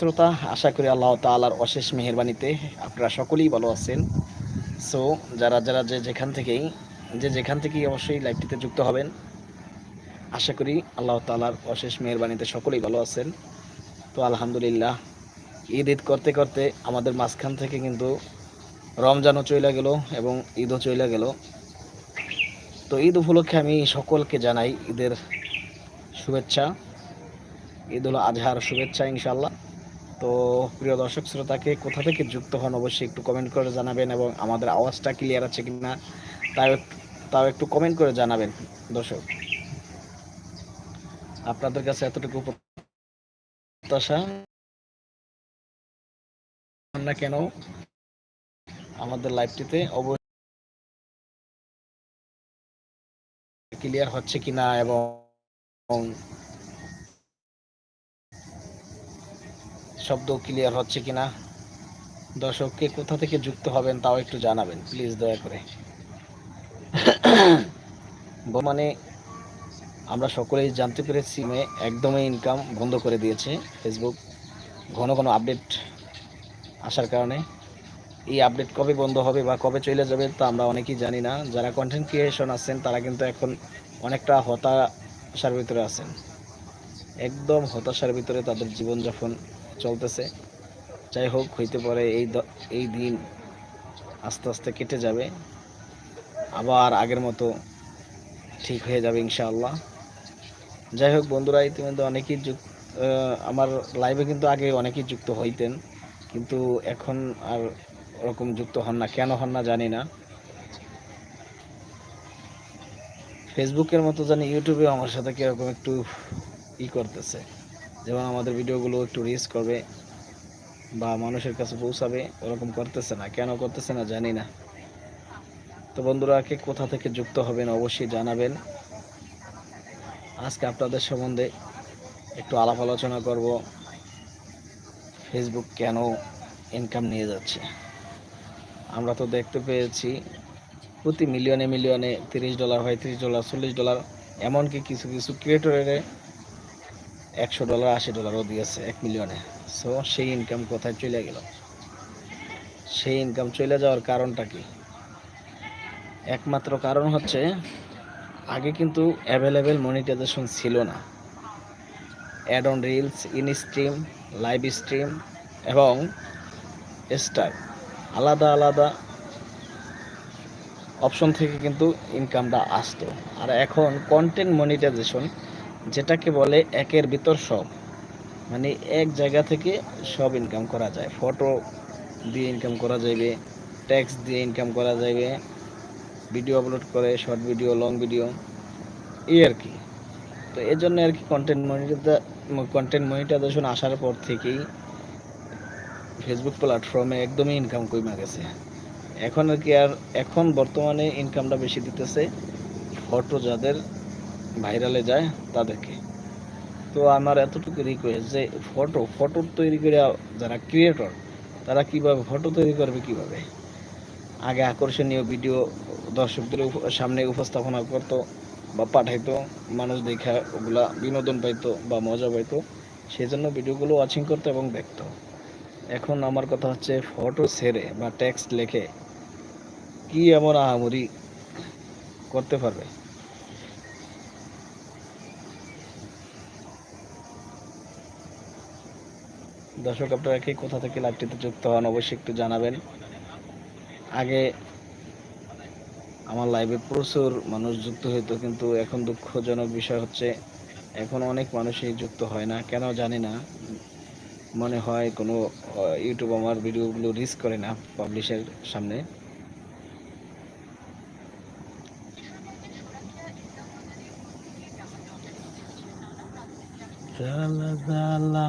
শ্রোতা, আশা করি আল্লাহ তালার অশেষ মেহরবানিতে আপনারা সকলেই ভালো আছেন। সো যারা যারা যে যেখান থেকেই, যে যেখান থেকেই অবশ্যই লাইভটিতে যুক্ত হবেন, আশা করি আল্লাহ তালার অশেষ মেহরবানিতে সকলেই ভালো আছেন। তো আলহামদুলিল্লাহ, ঈদ ঈদ করতে করতে আমাদের মাঝখান থেকে কিন্তু রমজানও চলে গেল এবং ঈদও চলে গেল। তো ঈদ উপলক্ষে আমি সকলকে জানাই ঈদের শুভেচ্ছা। ঈদ উল আজহার শুভেচ্ছা ইনশাল্লাহ তো প্রিয় দর্শক শ্রোতাকে কোথা থেকে যুক্ত হন অবশ্যই একটু কমেন্ট করে জানাবেন এবং আমাদের আওয়াজটা ক্লিয়ার আছে কিনা তাও তাও একটু কমেন্ট করে জানাবেন, দর্শক। আপনাদের কাছে এতটুকু প্রত্যাশা? না কেন? আমাদের লাইভটিতে অবশ্যই ক্লিয়ার হচ্ছে কিনা এবং শব্দ ক্লিয়ার হচ্ছে কিনা? দর্শককে কোথা থেকে যুক্ত হবেন তাও একটু জানাবেন প্লিজ দয়া করে। মানে আমরা সকলেই জানতে পেরেছি মে একদমই ইনকাম বন্ধ করে দিয়েছে ফেসবুক ঘন ঘন আপডেট আসার কারণে। এই আপডেট কবে বন্ধ হবে বা কবে চলে যাবে তা আমরা অনেকেই জানি না। যারা কন্টেন্ট ক্রিয়েশন আছেন, তারা কিন্তু এখন অনেকটা হতাশার ভিতরে আছেন। একদম হতাশার ভিতরে তাদের জীবনযাপন চলতেছে। যাই হোক, হইতে পারে এই এই দিন আস্তে আস্তে কেটে যাবে। আবার আগের মতো ঠিক হয়ে যাবে ইনশাআল্লাহ। যাই হোক বন্ধুরা, ইতিমধ্যে অনেকেই যুক্ত আমার লাইভে কিন্তু আগে অনেকেই যুক্ত হইতেন। কিন্তু এখন আর ওরকম যুক্ত হন না। কেন হন না জানি না। ফেসবুকের মতো জানি ইউটিউবে আমার সাথে কীরকম একটু ই করতেছে। যেমন আমাদের ভিডিওগুলো একটু রিচ করবে বা মানুষের কাছে পৌঁছাবে, ওরকম করতেছে না। কেন করতেছে না জানি না। তো বন্ধুরা, কে কোথা থেকে যুক্ত হবেন অবশ্যই জানাবেন। আজকে আপনাদের সম্বন্ধে একটু আলাপ আলোচনা করব ফেসবুক কেন ইনকাম নিয়ে যাচ্ছে। আমরা তো দেখতে পেয়েছি, প্রতি মিলিয়নে মিলিয়নে তিরিশ ডলার হয়, তিরিশ ডলার চল্লিশ ডলার এমনকি কিছু কিছু ক্রিয়েটরের একশো ডলার, আশি ডলারও দিয়েছে এক মিলিয়নে সো সেই ইনকাম কোথায় চলে গেল? সেই ইনকাম চলে যাওয়ার কারণটা কি? একমাত্র কারণ হচ্ছে, আগে কিন্তু অ্যাভেলেবেল মনিটাইজেশন ছিল না। Ad on reels in stream live stream এবং স্টার আলাদা আলাদা অপশন থেকে কিন্তু ইনকামটা আসতো। আর এখন কন্টেন্ট মনিটাইজেশন যেটাকে বলে একের ভিতর সব। মানে এক জায়গা থেকে সব ইনকাম করা যায়। ফটো দিয়ে ইনকাম করা যাবে ট্যাক্স দিয়ে ইনকাম করা যাবে ভিডিও আপলোড করে শর্ট ভিডিও লং ভিডিও এই আর কি। তো এর জন্য আর কি কন্টেন্ট মনিটাইজা কন্টেন্ট মনিটাইজেশন আসার পর থেকেই ফেসবুক প্ল্যাটফর্মে একদমই ইনকাম কমে গেছে। এখন আর কি আর এখন বর্তমানে ইনকামটা বেশি দিতেছে। ফটো যাদের ভাইরালে যায় তাদেরকে তো আমার এতটুকু রিকোয়েস্ট যে ফটো ফটো তৈরি করে যারা ক্রিয়েটর তারা কীভাবে ফটো তৈরি করবে কীভাবে? আগে আকর্ষণীয় ভিডিও দর্শকদের সামনে উপস্থাপনা করতো বা পাঠাইতো, মানুষ দেখা ওগুলা বিনোদন পাইতো বা মজা পাইতো সেই জন্য ভিডিওগুলো ওয়াচিং করতো এবং দেখতো। এখন আমার কথা হচ্ছে ফটো ছেড়ে বা টেক্সট লেখে কি এমন আহামরি করতে পারবে? দর্শক, আপনারা কি কোথা থেকে লাইভটিতে যুক্ত হন অবশ্যই একটু জানাবেন। আগে আমার লাইভে প্রচুর মানুষ যুক্ত হইতো, কিন্তু এখন দুঃখজনক বিষয় হচ্ছে, এখন অনেক মানুষই যুক্ত হয় না। কেন জানি না, মনে হয় কোনো ইউটিউব আমার ভিডিওগুলো রিস্ক করে না পাবলিশের সামনে। জালা জালা